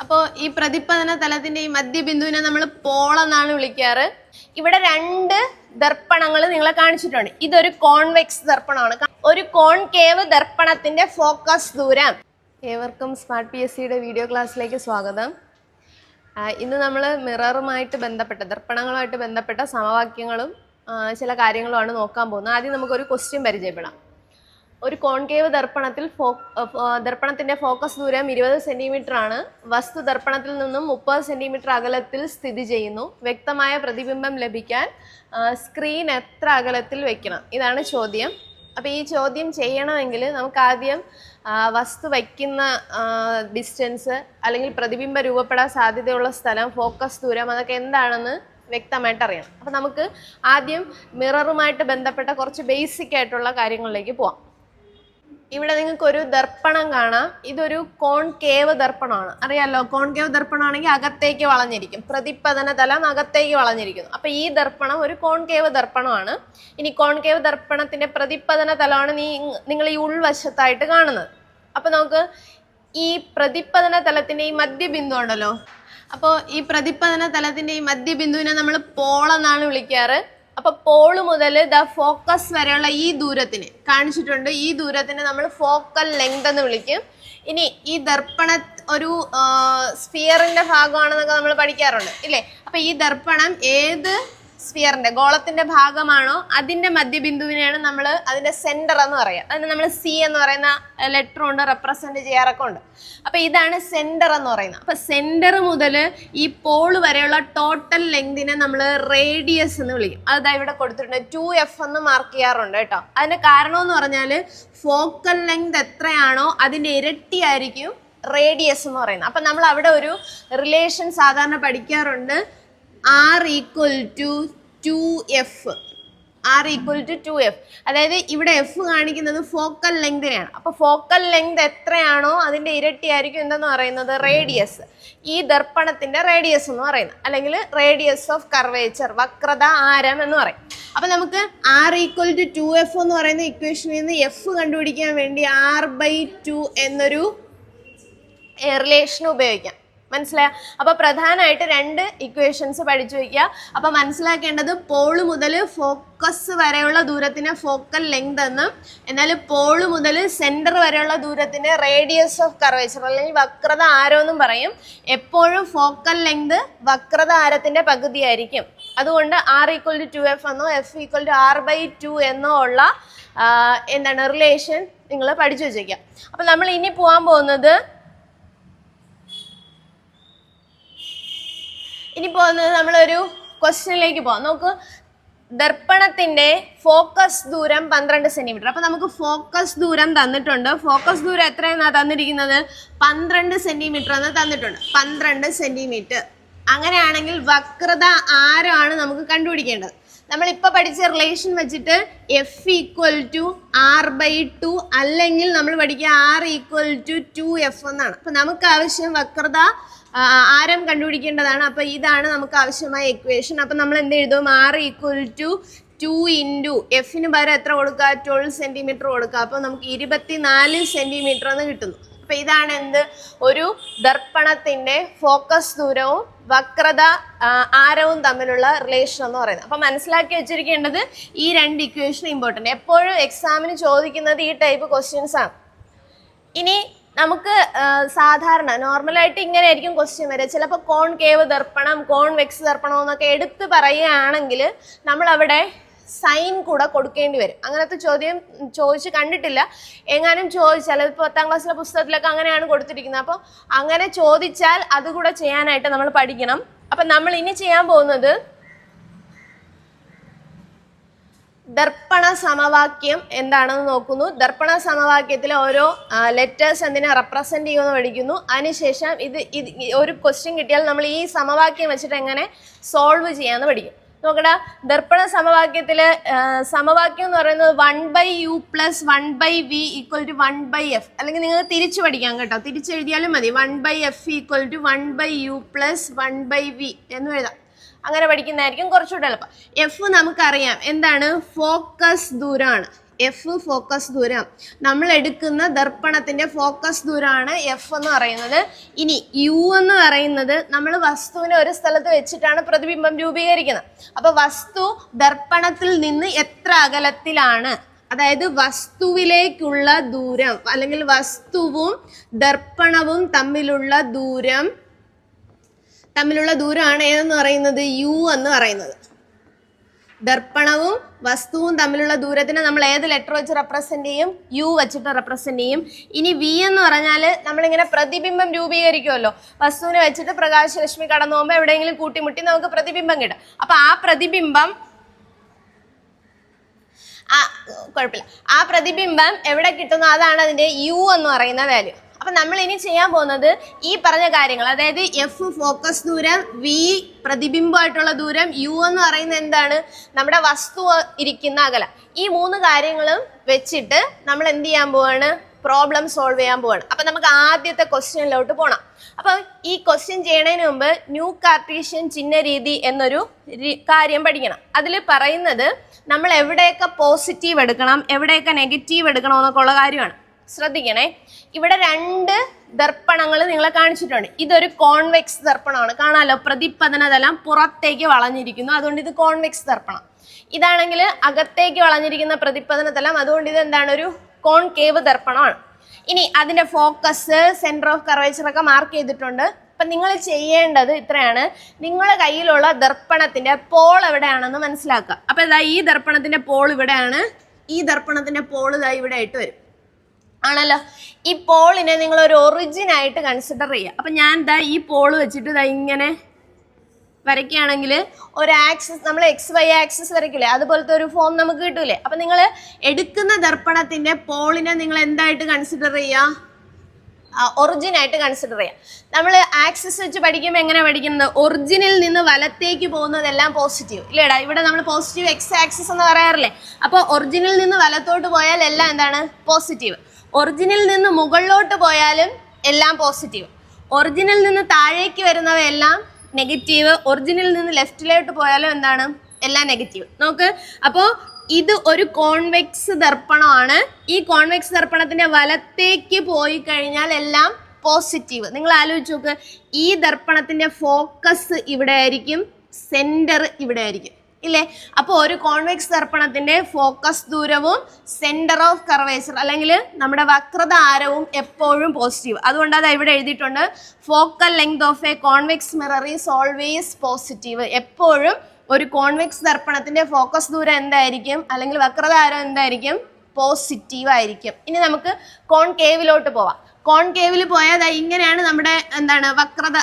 അപ്പോൾ ഈ പ്രതിപതന തലത്തിന്റെ ഈ മധ്യബിന്ദുവിനെ നമ്മൾ പോളെന്നാണ് വിളിക്കാറ്. ഇവിടെ രണ്ട് ദർപ്പണങ്ങൾ നിങ്ങളെ കാണിച്ചിട്ടുണ്ട്. ഇതൊരു കോൺവെക്സ് ദർപ്പണമാണ്. ഒരു കോൺകേവ് ദർപ്പണത്തിന്റെ ഫോക്കസ് ദൂരം. ഏവർക്കും സ്മാർട്ട് പി എസ് സിയുടെ വീഡിയോ ക്ലാസ്സിലേക്ക് സ്വാഗതം. ഇന്ന് നമ്മൾ മിററുമായിട്ട് ബന്ധപ്പെട്ട ദർപ്പണങ്ങളുമായിട്ട് ബന്ധപ്പെട്ട സമവാക്യങ്ങളും ചില കാര്യങ്ങളുമാണ് നോക്കാൻ പോകുന്നത്. ആദ്യം നമുക്കൊരു ക്വസ്റ്റ്യൻ പരിചയപ്പെടാം. ഒരു കോൺകേവ് ദർപ്പണത്തിൽ ദർപ്പണത്തിന്റെ ഫോക്കസ് ദൂരം ഇരുപത് സെന്റിമീറ്റർ ആണ്. വസ്തു ദർപ്പണത്തിൽ നിന്നും മുപ്പത് സെന്റിമീറ്റർ അകലത്തിൽ സ്ഥിതി ചെയ്യുന്നു. വ്യക്തമായ പ്രതിബിംബം ലഭിക്കാൻ സ്ക്രീൻ എത്ര അകലത്തിൽ വെക്കണം? ഇതാണ് ചോദ്യം. അപ്പോൾ ഈ ചോദ്യം ചെയ്യണമെങ്കിൽ നമുക്ക് ആദ്യം വസ്തു വയ്ക്കുന്ന ഡിസ്റ്റൻസ് അല്ലെങ്കിൽ പ്രതിബിംബം രൂപപ്പെടാൻ സാധ്യതയുള്ള സ്ഥലം ഫോക്കസ് ദൂരം അതൊക്കെ എന്താണെന്ന് വ്യക്തമായിട്ട് അറിയണം അപ്പോൾ നമുക്ക് ആദ്യം മിററുമായിട്ട് ബന്ധപ്പെട്ട കുറച്ച് ബേസിക് ആയിട്ടുള്ള കാര്യങ്ങളിലേക്ക് പോവാം. ഇവിടെ നിങ്ങൾക്ക് ഒരു ദർപ്പണം കാണാം. ഇതൊരു കോൺകേവ് ദർപ്പണമാണ്. അറിയാലോ കോൺകേവ് ദർപ്പണമാണെങ്കിൽ അകത്തേക്ക് വളഞ്ഞിരിക്കും. പ്രതിപതന തലം അകത്തേക്ക് വളഞ്ഞിരിക്കുന്നു. അപ്പൊ ഈ ദർപ്പണം ഒരു കോൺകേവ് ദർപ്പണമാണ്. ഇനി കോൺകേവ് ദർപ്പണത്തിന്റെ പ്രതിപതന തലമാണ് നീ നിങ്ങൾ ഈ ഉൾവശത്തായിട്ട് കാണുന്നത്. അപ്പൊ നമുക്ക് ഈ പ്രതിപതന തലത്തിന്റെ ഈ മധ്യബിന്ദു ഉണ്ടല്ലോ. അപ്പോൾ ഈ പ്രതിപതന തലത്തിന്റെ ഈ മധ്യബിന്ദുവിനെ നമ്മൾ പോളെന്നാണ് വിളിക്കാറ്. അപ്പൊ പോൾ മുതൽ ദ ഫോക്കസ് വരെയുള്ള ഈ ദൂരത്തിന് കാണിച്ചിട്ടുണ്ട്. ഈ ദൂരത്തിന് നമ്മൾ ഫോക്കൽ ലെങ്ത് എന്ന് വിളിക്കും. ഇനി ഈ ദർപ്പണ ഒരു സ്ഫിയറിന്റെ ഭാഗമാണെന്നൊക്കെ നമ്മൾ പഠിക്കാറുണ്ട്. ഇല്ലേ? അപ്പൊ ഈ ദർപ്പണം ഏത് സ്ഫിയറിന്റെ ഗോളത്തിന്റെ ഭാഗമാണോ? അതിന്റെ മധ്യബിന്ദുവിനെയാണ് നമ്മൾ അതിന്റെ സെന്റർ എന്ന് പറയാം. അതിന് നമ്മൾ സി എന്ന് പറയുന്ന ലെറ്റർ കൊണ്ട് റെപ്രസെന്റ് ചെയ്യാറൊക്കെ ഉണ്ട്. അപ്പൊ ഇതാണ് സെന്റർ എന്ന് പറയുന്നത്. അപ്പൊ സെന്റർ മുതൽ ഈ പോൾ വരെയുള്ള ടോട്ടൽ ലെങ്തിനെ നമ്മൾ റേഡിയസ് എന്ന് വിളിക്കും. അതാ ഇവിടെ കൊടുത്തിട്ടുണ്ട്. ടു എഫ് എന്ന് മാർക്ക് ചെയ്യാറുണ്ട് കേട്ടോ. അതിന്റെ കാരണം എന്ന് പറഞ്ഞാൽ ഫോക്കൽ ലെങ്ത് എത്രയാണോ അതിന്റെ ഇരട്ടിയായിരിക്കും റേഡിയസ് എന്ന് പറയുന്നത്. അപ്പം നമ്മൾ അവിടെ ഒരു റിലേഷൻ സാധാരണ പഠിക്കാറുണ്ട്. R equal to two F R equal to two F അതായത് ഇവിടെ എഫ് കാണിക്കുന്നത് ഫോക്കൽ ലെങ്തിനെയാണ് അപ്പോൾ ഫോക്കൽ ലെങ്ത് എത്രയാണോ അതിന്റെ ഇരട്ടിയായിരിക്കും എന്തെന്ന് പറയുന്നത്? റേഡിയസ് ഈ ദർപ്പണത്തിന്റെ റേഡിയസ് എന്ന് പറയുന്നത്. അല്ലെങ്കിൽ റേഡിയസ് ഓഫ് കർവേച്ചർ വക്രത ആരം എന്ന് പറയും. അപ്പം നമുക്ക് R equal to two F എന്ന് പറയുന്ന ഇക്വേഷനിൽ നിന്ന് എഫ് കണ്ടുപിടിക്കാൻ വേണ്ടി ആർ ബൈ ടു എന്നൊരു റിലേഷൻ ഉപയോഗിക്കാം. മനസ്സിലായ? അപ്പോൾ പ്രധാനമായിട്ട് രണ്ട് ഇക്വേഷൻസ് പഠിച്ചു വയ്ക്കുക. അപ്പോൾ മനസ്സിലാക്കേണ്ടത് പോൾ മുതൽ ഫോക്കസ് വരെയുള്ള ദൂരത്തിന് ഫോക്കൽ ലെങ്ത് എന്നും എന്നാൽ പോൾ മുതൽ സെന്റർ വരെയുള്ള ദൂരത്തിന് റേഡിയസ് ഓഫ് കർവേച്ചർ അല്ലെങ്കിൽ വക്രത ആരോ എന്നും പറയും. എപ്പോഴും ഫോക്കൽ ലെങ്ത് വക്രത ആരത്തിന്റെ പകുതിയായിരിക്കും. അതുകൊണ്ട് R equal to two F എന്നോ F equal to R by two എന്നോ ഉള്ള എന്താണ് റിലേഷൻ നിങ്ങൾ പഠിച്ചു വെച്ചേക്കാം അപ്പോൾ നമ്മൾ ഇനി പോകാൻ പോകുന്നത് ഇനി പോകുന്നത് നമ്മളൊരു ക്വസ്റ്റ്യനിലേക്ക് പോകാം നോക്ക് ദർപ്പണത്തിന്റെ ഫോക്കസ് ദൂരം പന്ത്രണ്ട് സെന്റിമീറ്റർ. അപ്പൊ നമുക്ക് ഫോക്കസ് ദൂരം തന്നിട്ടുണ്ട്. ഫോക്കസ് ദൂരം എത്രയെന്നാ തന്നിരിക്കുന്നത്? പന്ത്രണ്ട് സെന്റിമീറ്റർ എന്ന് തന്നിട്ടുണ്ട്. പന്ത്രണ്ട് സെന്റിമീറ്റർ. അങ്ങനെയാണെങ്കിൽ വക്രത ആരാണ് നമുക്ക് കണ്ടുപിടിക്കേണ്ടത്? നമ്മൾ പഠിച്ച റിലേഷൻ വെച്ചിട്ട് F equal to R by two അല്ലെങ്കിൽ നമ്മൾ പഠിക്കുക R equal to two F എന്നാണ്. അപ്പൊ നമുക്ക് ആവശ്യം വക്രത ആരം കണ്ടുപിടിക്കേണ്ടതാണ്. അപ്പോൾ ഇതാണ് നമുക്ക് ആവശ്യമായ ഇക്വേഷൻ അപ്പൊ നമ്മൾ എന്ത് എഴുതും? R equal to two into എഫിന് പകരം എത്ര കൊടുക്കുക ട്വൽവ് സെന്റിമീറ്റർ കൊടുക്കുക അപ്പോൾ നമുക്ക് ഇരുപത്തിനാല് സെന്റിമീറ്റർ എന്ന് കിട്ടുന്നു. അപ്പോൾ ഇതാണ് എന്ത്? ഒരു ദർപ്പണത്തിന്റെ ഫോക്കസ് ദൂരവും വക്രത ആരവും തമ്മിലുള്ള റിലേഷൻ എന്ന് പറയുന്നത്. അപ്പൊ മനസ്സിലാക്കി വെച്ചിരിക്കേണ്ടത് ഈ രണ്ട് ഇക്വേഷൻ ഇമ്പോർട്ടന്റ് എപ്പോഴും എക്സാമിന് ചോദിക്കുന്നത് ഈ ടൈപ്പ് ക്വസ്റ്റ്യൻസ് ആണ്. ഇനി നമുക്ക് സാധാരണ നോർമലായിട്ട് ഇങ്ങനെ ആയിരിക്കും ക്വസ്റ്റ്യൻ വരിക. ചിലപ്പോൾ കോൺ കേവ് ദർപ്പണം കോൺ വെക്സ് ദർപ്പണം എന്നൊക്കെ എടുത്ത് പറയുകയാണെങ്കിൽ നമ്മൾ അവിടെ സൈൻ കൂടെ കൊടുക്കേണ്ടി വരും. അങ്ങനത്തെ ചോദ്യം ചോദിച്ച് കണ്ടിട്ടില്ല. എങ്ങാനും ചോദിച്ചാൽ ഇപ്പോൾ പത്താം ക്ലാസ്സിലെ പുസ്തകത്തിലൊക്കെ അങ്ങനെയാണ് കൊടുത്തിരിക്കുന്നത്. അപ്പോൾ അങ്ങനെ ചോദിച്ചാൽ അതുകൂടെ ചെയ്യാനായിട്ട് നമ്മൾ പഠിക്കണം. അപ്പം നമ്മൾ ഇനി ചെയ്യാൻ പോകുന്നത് ദർപ്പണ സമവാക്യം എന്താണെന്ന് നോക്കുന്നു. ദർപ്പണ സമവാക്യത്തിലെ ഓരോ ലെറ്റേഴ്സ് എന്തിനെ റെപ്രസെന്റ് ചെയ്യുമെന്ന് പഠിക്കുന്നു. അതിനുശേഷം ഇത് ഇത് ഒരു ക്വസ്റ്റ്യൻ കിട്ടിയാൽ നമ്മൾ ഈ സമവാക്യം വെച്ചിട്ട് എങ്ങനെ സോൾവ് ചെയ്യാമെന്ന് പഠിക്കും. നോക്കടാ ദർപ്പണ സമവാക്യത്തിൽ സമവാക്യം എന്ന് പറയുന്നത് one by U plus one by V equal to one by F അല്ലെങ്കിൽ നിങ്ങൾ തിരിച്ചു പഠിക്കാം കേട്ടോ. തിരിച്ചെഴുതിയാലും മതി. One by F equal to one by U plus one by V എന്ന് എഴുതാം. അങ്ങനെ പഠിക്കുന്നതായിരിക്കും കുറച്ചുകൂടെ എളുപ്പം. എഫ് നമുക്കറിയാം. എന്താണ്? ഫോക്കസ് ദൂരമാണ് എഫ് ഫോക്കസ് ദൂരം. നമ്മൾ എടുക്കുന്ന ദർപ്പണത്തിന്റെ ഫോക്കസ് ദൂരമാണ് എഫ് എന്ന് പറയുന്നത്. ഇനി യു എന്ന് പറയുന്നത് നമ്മൾ വസ്തുവിനെ ഒരു സ്ഥലത്ത് വെച്ചിട്ടാണ് പ്രതിബിംബം രൂപീകരിക്കുന്നത്. അപ്പോൾ വസ്തു ദർപ്പണത്തിൽ നിന്ന് എത്ര അകലത്തിലാണ്? അതായത് വസ്തുവിലേക്കുള്ള ദൂരം അല്ലെങ്കിൽ വസ്തുവും ദർപ്പണവും തമ്മിലുള്ള ദൂരം തമ്മിലുള്ള ദൂരമാണ് ഏതെന്ന് പറയുന്നത്? യു എന്ന് പറയുന്നത്. ദർപ്പണവും വസ്തുവും തമ്മിലുള്ള ദൂരത്തിനെ നമ്മൾ ഏത് ലെറ്റർ വെച്ച് റെപ്രസെന്റ് ചെയ്യും? യു വെച്ചിട്ട് റെപ്രസെന്റ് ചെയ്യും. ഇനി വി എന്ന് പറഞ്ഞാൽ നമ്മളിങ്ങനെ പ്രതിബിംബം രൂപീകരിക്കുമല്ലോ വസ്തുവിനെ വെച്ചിട്ട് പ്രകാശരശ്മി കടന്നു പോകുമ്പോൾ എവിടെയെങ്കിലും കൂട്ടിമുട്ടി നമുക്ക് പ്രതിബിംബം കിട്ടും. അപ്പൊ ആ പ്രതിബിംബം ആ കുഴപ്പമില്ല. ആ പ്രതിബിംബം എവിടെ കിട്ടുന്നു? അതാണ് അതിന്റെ യു എന്ന് പറയുന്ന വാല്യൂ അപ്പൊ നമ്മൾ ഇനി ചെയ്യാൻ പോകുന്നത് ഈ പറഞ്ഞ കാര്യങ്ങൾ. അതായത് എഫ് ഫോക്കസ് ദൂരം വി പ്രതിബിംബമായിട്ടുള്ള ദൂരം യു എന്ന് പറയുന്നത് എന്താണ്? നമ്മുടെ വസ്തു ഇരിക്കുന്ന അകല. ഈ മൂന്ന് കാര്യങ്ങളും വെച്ചിട്ട് നമ്മൾ എന്ത് ചെയ്യാൻ പോവാണ്? പ്രോബ്ലം സോൾവ് ചെയ്യാൻ പോവാണ്. അപ്പൊ നമുക്ക് ആദ്യത്തെ ക്വസ്റ്റ്യനിലോട്ട് പോകണം അപ്പൊ ഈ ക്വസ്റ്റ്യൻ ചെയ്യണതിന് മുമ്പ് ന്യൂ കാർട്ടീഷ്യൻ ചിഹ്ന രീതി എന്നൊരു കാര്യം പഠിക്കണം. അതിൽ പറയുന്നത് നമ്മൾ എവിടെയൊക്കെ പോസിറ്റീവ് എടുക്കണം എവിടെയൊക്കെ നെഗറ്റീവ് എടുക്കണം എന്നൊക്കെ ഉള്ള കാര്യമാണ്. ശ്രദ്ധിക്കണേ. ഇവിടെ രണ്ട് ദർപ്പണങ്ങൾ നിങ്ങളെ കാണിച്ചിട്ടുണ്ട്. ഇതൊരു കോൺവെക്സ് ദർപ്പണമാണ്. കാണാലോ? പ്രതിപതനതലം പുറത്തേക്ക് വളഞ്ഞിരിക്കുന്നു. അതുകൊണ്ട് ഇത് കോൺവെക്സ് ദർപ്പണം. ഇതാണെങ്കിൽ അകത്തേക്ക് വളഞ്ഞിരിക്കുന്ന പ്രതിപതന തലം. അതുകൊണ്ട് ഇത് എന്താണ്? ഒരു കോൺകേവ് ദർപ്പണമാണ്. ഇനി അതിന്റെ ഫോക്കസ് സെന്റർ ഓഫ് കർവേച്ചർ ഒക്കെ മാർക്ക് ചെയ്തിട്ടുണ്ട്. അപ്പം നിങ്ങൾ ചെയ്യേണ്ടത് ഇത്രയാണ്. നിങ്ങളുടെ കയ്യിലുള്ള ദർപ്പണത്തിന്റെ പോൾ എവിടെയാണെന്ന് മനസ്സിലാക്കുക. അപ്പോൾ ഇതാ ഈ ദർപ്പണത്തിന്റെ പോൾ ഇവിടെയാണ്. ഈ ദർപ്പണത്തിന്റെ പോൾ ഇതാ ഇവിടെ ആയിട്ട് വരും. ആണല്ലോ? ഈ പോളിനെ നിങ്ങൾ ഒരു ഒറിജിൻ ആയിട്ട് കൺസിഡർ ചെയ്യുക. അപ്പൊ ഞാൻ ദാ ഈ പോൾ വെച്ചിട്ട് ഇതാ ഇങ്ങനെ വരയ്ക്കുകയാണെങ്കിൽ ഒരു ആക്സിസ് നമ്മൾ എക്സ് വൈ ആക്സിസ് വരയ്ക്കില്ലേ? അതുപോലത്തെ ഒരു ഫോം നമുക്ക് കിട്ടൂലേ? അപ്പൊ നിങ്ങൾ എടുക്കുന്ന ദർപ്പണത്തിന്റെ പോളിനെ നിങ്ങൾ എന്തായിട്ട് കൺസിഡർ ചെയ്യുക? ഒറിജിൻ ആയിട്ട് കൺസിഡർ ചെയ്യാം നമ്മൾ ആക്സിസ് വെച്ച് പഠിക്കുമ്പോൾ എങ്ങനെ പഠിക്കുന്നത്? ഒറിജിനിൽ നിന്ന് വലത്തേക്ക് പോകുന്നതെല്ലാം പോസിറ്റീവ് ഇല്ലേടാ? ഇവിടെ നമ്മൾ പോസിറ്റീവ് എക്സ് ആക്സിസ് എന്ന് പറയാറില്ലേ? അപ്പോൾ ഒറിജിനിൽ നിന്ന് വലത്തോട്ട് പോയാൽ എല്ലാം എന്താണ്? പോസിറ്റീവ് ഒറിജിനിൽ നിന്ന് മുകളിലോട്ട് പോയാലും എല്ലാം പോസിറ്റീവ് ഒറിജിനിൽ നിന്ന് താഴേക്ക് വരുന്നവയെല്ലാം നെഗറ്റീവ് ഒറിജിനിൽ നിന്ന് ലെഫ്റ്റിലോട്ട് പോയാലും എന്താണ്? എല്ലാം നെഗറ്റീവ് നോക്ക് അപ്പോൾ ഇത് ഒരു കോൺവെക്സ് ദർപ്പണമാണ്. ഈ കോൺവെക്സ് ദർപ്പണത്തിന്റെ വലത്തേക്ക് പോയി കഴിഞ്ഞാൽ എല്ലാം പോസിറ്റീവ് നിങ്ങൾ ആലോചിച്ച് നോക്ക് ഈ ദർപ്പണത്തിന്റെ ഫോക്കസ് ഇവിടെ ആയിരിക്കും സെന്റർ ഇവിടെ ആയിരിക്കും. ഇല്ലേ? അപ്പോൾ ഒരു കോൺവെക്സ് ദർപ്പണത്തിന്റെ ഫോക്കസ് ദൂരവും സെന്റർ ഓഫ് കർവേച്ചർ അല്ലെങ്കിൽ നമ്മുടെ വക്രത ആരവും എപ്പോഴും പോസിറ്റീവ് അതുകൊണ്ട് അത് ഇവിടെ എഴുതിയിട്ടുണ്ട് focal length of a convex mirror is always positive എപ്പോഴും ഒരു കോൺവെക്സ് ദർപ്പണത്തിന്റെ ഫോക്കസ് ദൂരം എന്തായിരിക്കും? അല്ലെങ്കിൽ വക്രത ആരം എന്തായിരിക്കും? പോസിറ്റീവ് ആയിരിക്കും. ഇനി നമുക്ക് കോൺകേവിലോട്ട് പോവാം. കോൺകേവിൽ പോയാൽ ഇങ്ങനെയാണ് നമ്മുടെ എന്താണ് വക്രത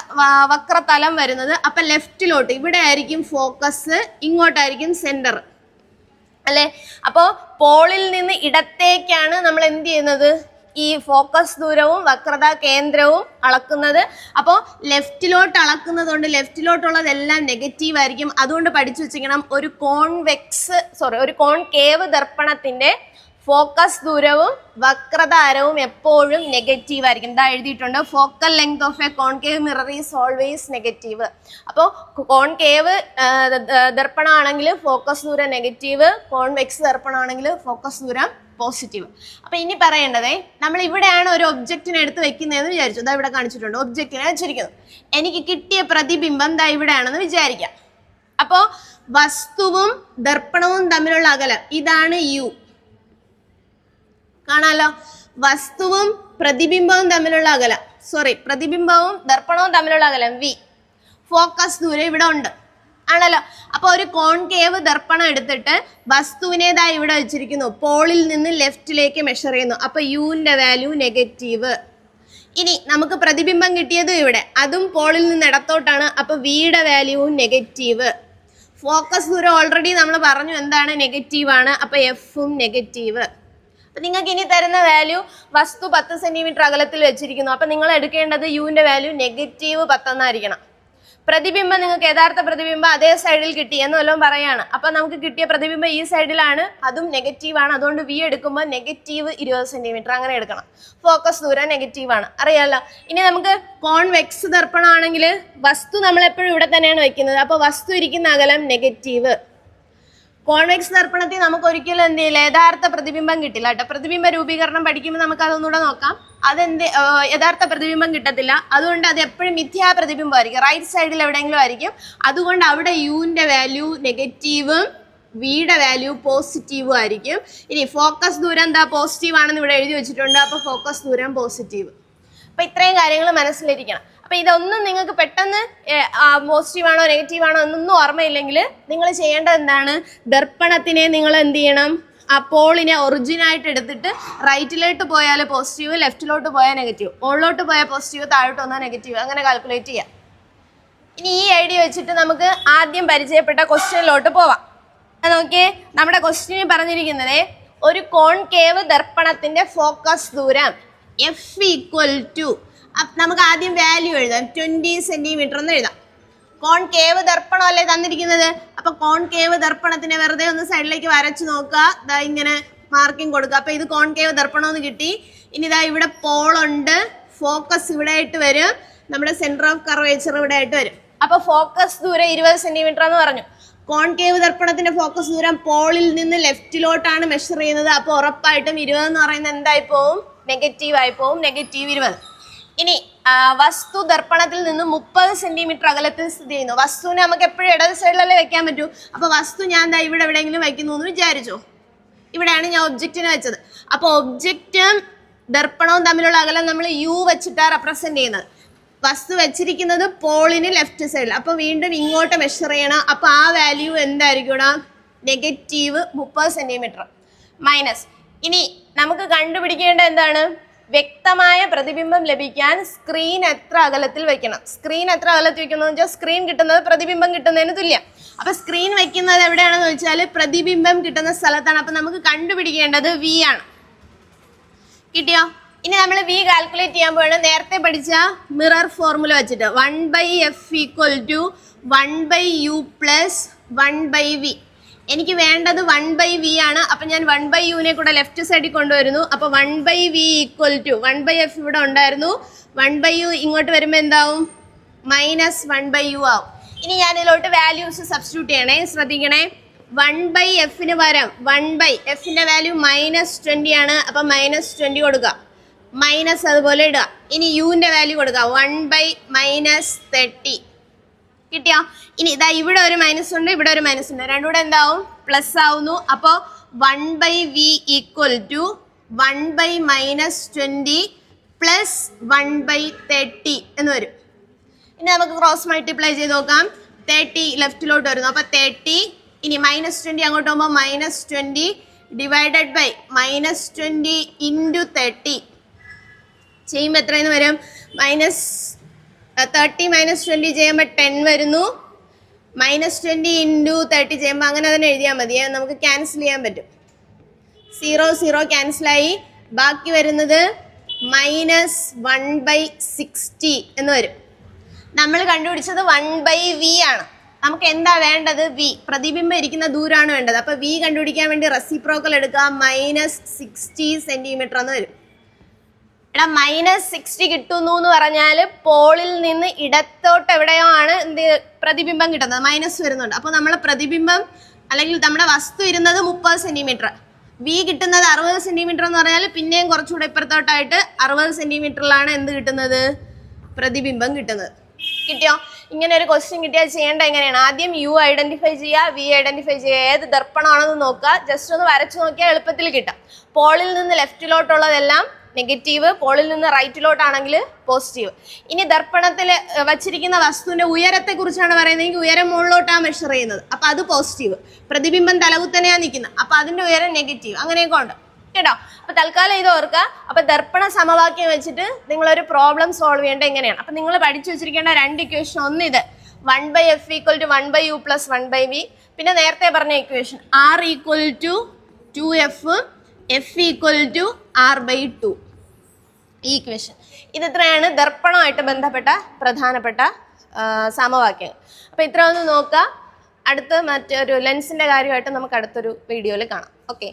വക്രതലം വരുന്നത്. അപ്പൊ ലെഫ്റ്റിലോട്ട് ഇവിടെ ആയിരിക്കും ഫോക്കസ് ഇങ്ങോട്ടായിരിക്കും സെന്റർ. അല്ലെ? അപ്പോൾ പോളിൽ നിന്ന് ഇടത്തേക്കാണ് നമ്മൾ എന്ത് ചെയ്യുന്നത്? ഈ ഫോക്കസ് ദൂരവും വക്രത കേന്ദ്രവും അളക്കുന്നത്. അപ്പോൾ ലെഫ്റ്റിലോട്ട് അളക്കുന്നത് കൊണ്ട് ലെഫ്റ്റിലോട്ടുള്ളതെല്ലാം നെഗറ്റീവ് ആയിരിക്കും. അതുകൊണ്ട് പഠിച്ചു വെച്ചിരിക്കണം ഒരു കോൺവെക്സ് സോറി ഒരു കോൺകേവ് ദർപ്പണത്തിന്റെ ഫോക്കസ് ദൂരവും വക്രതാരവും എപ്പോഴും നെഗറ്റീവ് ആയിരിക്കും. ഇതാ എഴുതിയിട്ടുണ്ട് focal length of a concave mirror is always negative അപ്പോൾ കോൺകേവ് ദർപ്പണമാണെങ്കിൽ ഫോക്കസ് ദൂരം നെഗറ്റീവ് കോൺവെക്സ് ദർപ്പണമാണെങ്കിൽ ഫോക്കസ് ദൂരം പോസിറ്റീവ് അപ്പൊ ഇനി പറയേണ്ടതേ നമ്മൾ ഇവിടെയാണ് ഒരു ഒബ്ജക്റ്റിനെ എടുത്ത് വെക്കുന്നതെന്ന് വിചാരിച്ചു. ഇതാ ഇവിടെ കാണിച്ചിട്ടുണ്ട് ഒബ്ജക്റ്റിനെ വെച്ചിരിക്കുന്നു എനിക്ക് കിട്ടിയ പ്രതിബിംബം ദാ ഇവിടെയാണെന്ന് വിചാരിക്കാം. അപ്പോൾ വസ്തുവും ദർപ്പണവും തമ്മിലുള്ള അകലം ഇതാണ് യു കാണാലോ? വസ്തുവും പ്രതിബിംബവും തമ്മിലുള്ള അകലം. സോറി പ്രതിബിംബവും ദർപ്പണവും തമ്മിലുള്ള അകലം. വി ഫോക്കസ് ദൂരം ഇവിടെ ഉണ്ട്. ആണല്ലോ? അപ്പൊ ഒരു കോൺകേവ് ദർപ്പണം എടുത്തിട്ട് വസ്തുവിനേതായി ഇവിടെ വെച്ചിരിക്കുന്നു. പോളിൽ നിന്ന് ലെഫ്റ്റിലേക്ക് മെഷർ ചെയ്യുന്നു. അപ്പൊ യുവിന്റെ വാല്യൂ നെഗറ്റീവ് ഇനി നമുക്ക് പ്രതിബിംബം കിട്ടിയതും ഇവിടെ. അതും പോളിൽ നിന്ന് ഇടത്തോട്ടാണ്. അപ്പൊ വിയുടെ വാല്യൂവും നെഗറ്റീവ് ഫോക്കസ് ദൂരം ഓൾറെഡി നമ്മൾ പറഞ്ഞു എന്താണ് നെഗറ്റീവ് ആണ്. അപ്പൊ എഫും നെഗറ്റീവ് അപ്പൊ നിങ്ങൾക്ക് ഇനി തരുന്ന വാല്യൂ വസ്തു പത്ത് സെന്റിമീറ്റർ അകലത്തിൽ വെച്ചിരിക്കുന്നു. അപ്പം നിങ്ങൾ എടുക്കേണ്ടത് യുവിന്റെ വാല്യൂ നെഗറ്റീവ് പത്തെന്നായിരിക്കണം പ്രതിബിംബം നിങ്ങൾക്ക് യഥാർത്ഥ പ്രതിബിംബം അതേ സൈഡിൽ കിട്ടി എന്ന് വല്ലതും പറയാണ്. അപ്പം നമുക്ക് കിട്ടിയ പ്രതിബിംബം ഈ സൈഡിലാണ് അതും നെഗറ്റീവാണ് അതുകൊണ്ട് വി എടുക്കുമ്പോൾ നെഗറ്റീവ് ഇരുപത് സെന്റിമീറ്റർ അങ്ങനെ എടുക്കണം. ഫോക്കസ് ദൂരം നെഗറ്റീവാണ് അറിയാലോ? ഇനി നമുക്ക് കോൺവെക്സ് ദർപ്പണമാണെങ്കിൽ വസ്തു നമ്മളെപ്പോഴും ഇവിടെ തന്നെയാണ് വയ്ക്കുന്നത് അപ്പോൾ വസ്തു ഇരിക്കുന്ന അകലം നെഗറ്റീവ് കോൺവെക്സ് ദർപ്പണത്തിൽ നമുക്ക് ഒരിക്കലും എന്ത് ചെയ്യില്ല യഥാർത്ഥ പ്രതിബിംബം കിട്ടില്ല കേട്ടോ. പ്രതിബിംബ രൂപീകരണം പഠിക്കുമ്പോൾ നമുക്ക് അതൊന്നുകൂടെ നോക്കാം. അതെന്ത് യഥാർത്ഥ പ്രതിബിംബം കിട്ടത്തില്ല. അതുകൊണ്ട് അത് എപ്പോഴും മിഥ്യാ പ്രതിബിംബമായിരിക്കും റൈറ്റ് സൈഡിൽ എവിടെയെങ്കിലും ആയിരിക്കും. അതുകൊണ്ട് അവിടെ യുവിന്റെ വാല്യൂ നെഗറ്റീവും വിയുടെ വാല്യൂ പോസിറ്റീവും ആയിരിക്കും. ഇനി ഫോക്കസ് ദൂരം എന്താ? പോസിറ്റീവ് ആണെന്ന് ഇവിടെ എഴുതി വെച്ചിട്ടുണ്ട്. അപ്പോൾ ഫോക്കസ് ദൂരം പോസിറ്റീവ് അപ്പോൾ ഇത്രയും കാര്യങ്ങൾ മനസ്സിലിരിക്കണം. അപ്പൊ ഇതൊന്നും നിങ്ങൾക്ക് പെട്ടെന്ന് പോസിറ്റീവ് ആണോ നെഗറ്റീവ് ആണോ എന്നൊന്നും ഓർമ്മയില്ലെങ്കിൽ നിങ്ങൾ ചെയ്യേണ്ടത് എന്താണ്? ദർപ്പണത്തിനെ നിങ്ങൾ എന്ത് ചെയ്യണം? ആ പോളിനെ ഒറിജിനായിട്ട് എടുത്തിട്ട് റൈറ്റിലോട്ട് പോയാൽ പോസിറ്റീവ് ലെഫ്റ്റിലോട്ട് പോയാൽ നെഗറ്റീവ് മുകളിലോട്ട് പോയാൽ പോസിറ്റീവ് താഴോട്ട് വന്നാൽ നെഗറ്റീവ് അങ്ങനെ കാൽക്കുലേറ്റ് ചെയ്യാം. ഇനി ഈ ഐഡിയ വെച്ചിട്ട് നമുക്ക് ആദ്യം പരിചയപ്പെട്ട ക്വസ്റ്റ്യനിലോട്ട് പോവാം. നോക്കിയേ നമ്മുടെ ക്വസ്റ്റ്യനിൽ പറഞ്ഞിരിക്കുന്നത് ഒരു കോൺകേവ് ദർപ്പണത്തിന്റെ ഫോക്കസ് ദൂരം എഫ് ഈക്വൽ ടു നമുക്ക് ആദ്യം വാല്യൂ എഴുതാം. ട്വന്റി സെന്റിമീറ്റർ എന്ന് എഴുതാം. കോൺകേവ് ദർപ്പണം അല്ലേ തന്നിരിക്കുന്നത്? അപ്പൊ കോൺകേവ് ദർപ്പണത്തിനെ വെറുതെ ഒന്ന് സൈഡിലേക്ക് വരച്ചു നോക്കുക. ദാ ഇങ്ങനെ മാർക്കിംഗ് കൊടുക്കുക. അപ്പോൾ ഇത് കോൺ കേവ് ദർപ്പണം എന്ന് കിട്ടി. ഇനി ഇതാ ഇവിടെ പോളുണ്ട് ഫോക്കസ് ഇവിടെ ആയിട്ട് വരും. നമ്മുടെ സെന്റർ ഓഫ് കർവേച്ചർ ഇവിടെ ആയിട്ട് വരും. അപ്പോൾ ഫോക്കസ് ദൂരം ഇരുപത് സെന്റിമീറ്റർ എന്ന് പറഞ്ഞു. കോൺകേവ് ദർപ്പണത്തിന്റെ ഫോക്കസ് ദൂരം പോളിൽ നിന്ന് ലെഫ്റ്റിലോട്ടാണ് മെഷർ ചെയ്യുന്നത്. അപ്പോൾ ഉറപ്പായിട്ടും ഇരുപത് എന്ന് പറയുന്നത് എന്തായി പോവും? നെഗറ്റീവ് ആയി പോവും. നെഗറ്റീവ് ഇരുപത്. ഇനി വസ്തു ദർപ്പണത്തിൽ നിന്ന് മുപ്പത് സെന്റിമീറ്റർ അകലത്തിൽ സ്ഥിതി ചെയ്യുന്നു. വസ്തുവിനെ നമുക്ക് എപ്പോഴും ഇടത് സൈഡിലല്ലേ വെക്കാൻ പറ്റൂ? അപ്പൊ വസ്തു ഞാൻ എന്താ ഇവിടെ എവിടെയെങ്കിലും വയ്ക്കുന്നു എന്ന് വിചാരിച്ചോ? ഇവിടെയാണ് ഞാൻ ഒബ്ജക്റ്റിനെ വെച്ചത്. അപ്പൊ ഒബ്ജക്റ്റും ദർപ്പണവും തമ്മിലുള്ള അകലം നമ്മൾ യു വെച്ചിട്ടാണ് റെപ്രസെന്റ് ചെയ്യുന്നത്. വസ്തു വെച്ചിരിക്കുന്നത് പോളിന് ലെഫ്റ്റ് സൈഡിൽ അപ്പൊ വീണ്ടും ഇങ്ങോട്ട് മെഷർ ചെയ്യണം. അപ്പൊ ആ വാല്യൂ എന്തായിരിക്കണം നെഗറ്റീവ് മുപ്പത് സെന്റിമീറ്റർ മൈനസ് ഇനി നമുക്ക് കണ്ടുപിടിക്കേണ്ട എന്താണ്? വ്യക്തമായ പ്രതിബിംബം ലഭിക്കാൻ സ്ക്രീൻ എത്ര അകലത്തിൽ വെക്കണം സ്ക്രീൻ എത്ര അകലത്തിൽ വെക്കണം വെച്ചാൽ സ്ക്രീൻ കിട്ടുന്നത് പ്രതിബിംബം കിട്ടുന്നതിന് തുല്യം. അപ്പൊ സ്ക്രീൻ വെക്കുന്നത് എവിടെയാണെന്ന് വെച്ചാൽ പ്രതിബിംബം കിട്ടുന്ന സ്ഥലത്താണ്. അപ്പൊ നമുക്ക് കണ്ടുപിടിക്കേണ്ടത് വി ആണ്. കിട്ടിയോ? ഇനി നമ്മൾ വി കാൽക്കുലേറ്റ് ചെയ്യാൻ പോവാണ്. നേരത്തെ പഠിച്ച മിറർ ഫോർമുല വെച്ചിട്ട്. One by F equal to one by U plus one by V എനിക്ക് വേണ്ടത് വൺ ബൈ വി ആണ്. അപ്പം ഞാൻ വൺ ബൈ യുവിനെ കൂടെ ലെഫ്റ്റ് സൈഡിൽ കൊണ്ടുവരുന്നു. അപ്പോൾ one by V equal to one by F ഇവിടെ ഉണ്ടായിരുന്നു. വൺ ബൈ യു ഇങ്ങോട്ട് വരുമ്പോൾ എന്താവും? മൈനസ് വൺ ബൈ യു ആവും. ഇനി ഞാൻ ഇതിലോട്ട് വാല്യൂസ് സബ്സ്റ്റിറ്റ്യൂട്ട് ചെയ്യണേ. ശ്രദ്ധിക്കണേ. വൺ ബൈ എഫിന് പകരം വൺ ബൈ എഫിന്റെ വാല്യൂ മൈനസ് ട്വന്റി ആണ്. അപ്പം മൈനസ് ട്വന്റി കൊടുക്കുക. മൈനസ് അതുപോലെ ഇടുക. ഇനി യുവിന്റെ വാല്യൂ കൊടുക്കുക. വൺ ബൈ മൈനസ് തേർട്ടി കിട്ടിയോ? ഇനി ഇതാ ഇവിടെ ഒരു മൈനസ് ഉണ്ട് ഇവിടെ ഒരു മൈനസ് ഉണ്ട്. രണ്ടും കൂടെ എന്താവും? പ്ലസ് ആവുന്നു. അപ്പോൾ one by V equal to one by minus twenty plus one by thirty എന്ന് വരും. ഇനി നമുക്ക് ക്രോസ് മൾട്ടിപ്ലൈ ചെയ്ത് നോക്കാം. തേർട്ടി ലെഫ്റ്റിലോട്ട് വരുന്നു. അപ്പോൾ തേർട്ടി ഇനി മൈനസ് ട്വന്റി അങ്ങോട്ട് പോകുമ്പോൾ minus twenty divided by minus twenty into thirty ചെയ്യുമ്പോൾ എത്രയെന്ന് വരും? മൈനസ് തേർട്ടി മൈനസ് ട്വന്റി ചെയ്യുമ്പോൾ ടെൻ വരുന്നു. മൈനസ് ട്വന്റി ഇന്റു തേർട്ടി ചെയ്യുമ്പോൾ അങ്ങനെ തന്നെ എഴുതിയാൽ മതി. നമുക്ക് ക്യാൻസൽ ചെയ്യാൻ പറ്റും. സീറോ സീറോ ക്യാൻസലായി ബാക്കി വരുന്നത് മൈനസ് വൺ ബൈ സിക്സ്റ്റി എന്ന് വരും. നമ്മൾ കണ്ടുപിടിച്ചത് വൺ ബൈ വി ആണ്. നമുക്ക് എന്താ വേണ്ടത്? വി പ്രതിബിംബം ഇരിക്കുന്ന ദൂരമാണ് വേണ്ടത്. അപ്പോൾ വി കണ്ടുപിടിക്കാൻ വേണ്ടി റെസിപ്രോക്കൽ എടുക്കുക. മൈനസ് സിക്സ്റ്റി സെന്റിമീറ്റർ എന്ന് വരും. എടാ മൈനസ് സിക്സ്റ്റി കിട്ടുന്നു എന്ന് പറഞ്ഞാൽ പോളിൽ നിന്ന് ഇടത്തോട്ട് എവിടെയോ ആണ് എന്ത് പ്രതിബിംബം കിട്ടുന്നത്? മൈനസ് വരുന്നുണ്ട്. അപ്പോൾ നമ്മളെ പ്രതിബിംബം അല്ലെങ്കിൽ നമ്മുടെ വസ്തു ഇരുന്നത് മുപ്പത് സെന്റിമീറ്റർ വി കിട്ടുന്നത് അറുപത് സെന്റിമീറ്റർ എന്ന് പറഞ്ഞാൽ പിന്നെയും കുറച്ചുകൂടെ ഇപ്പുറത്തോട്ടായിട്ട് അറുപത് സെന്റിമീറ്ററിലാണ് എന്ത് കിട്ടുന്നത്? പ്രതിബിംബം കിട്ടുന്നത്. കിട്ടിയോ? ഇങ്ങനെ ഒരു ക്വസ്റ്റ്യൻ കിട്ടിയാൽ ചെയ്യേണ്ട എങ്ങനെയാണ്? ആദ്യം യു ഐഡന്റിഫൈ ചെയ്യുക വി ഐഡന്റിഫൈ ചെയ്യുക. ഏത് ദർപ്പണമാണെന്ന് നോക്കുക. ജസ്റ്റ് ഒന്ന് വരച്ചു നോക്കിയാൽ എളുപ്പത്തിൽ കിട്ടും. പോളിൽ നിന്ന് ലെഫ്റ്റിലോട്ടുള്ളതെല്ലാം നെഗറ്റീവ് പോളിൽ നിന്ന് റൈറ്റിലോട്ടാണെങ്കിൽ പോസിറ്റീവ്. ഇനി ദർപ്പണത്തിൽ വച്ചിരിക്കുന്ന വസ്തുവിന്റെ ഉയരത്തെക്കുറിച്ചാണ് പറയുന്നതെങ്കിൽ ഉയരം മുകളിലോട്ടാണ് മെഷർ ചെയ്യുന്നത്. അപ്പോൾ അത് പോസിറ്റീവ് പ്രതിബിംബം തലകുത്തനെയാണ് നിൽക്കുന്നത്. അപ്പോൾ അതിന്റെ ഉയരം നെഗറ്റീവ് അങ്ങനെയൊക്കെ ഉണ്ട്. കേട്ടോ? അപ്പോൾ തൽക്കാലം ഇത് ഓർക്കുക. അപ്പോൾ ദർപ്പണ സമവാക്യം വെച്ചിട്ട് നിങ്ങളൊരു പ്രോബ്ലം സോൾവ് ചെയ്യേണ്ടത് എങ്ങനെയാണ്? അപ്പോൾ നിങ്ങൾ പഠിച്ചു വെച്ചിരിക്കേണ്ട രണ്ട് ഇക്വേഷൻ ഒന്ന് ഇത്. One by F equal to one by U plus one by V പിന്നെ നേരത്തെ പറഞ്ഞ equation R equal to two F F equal to R by two ഈ ഇത് ഇത്രയാണ് ദർപ്പണമായിട്ട് ബന്ധപ്പെട്ട പ്രധാനപ്പെട്ട സമവാക്യങ്ങൾ. അപ്പോൾ ഇത്ര ഒന്ന് നോക്കുക. അടുത്ത മറ്റൊരു ലെൻസിന്റെ കാര്യമായിട്ട് നമുക്ക് അടുത്തൊരു വീഡിയോയിൽ കാണാം. ഓക്കെ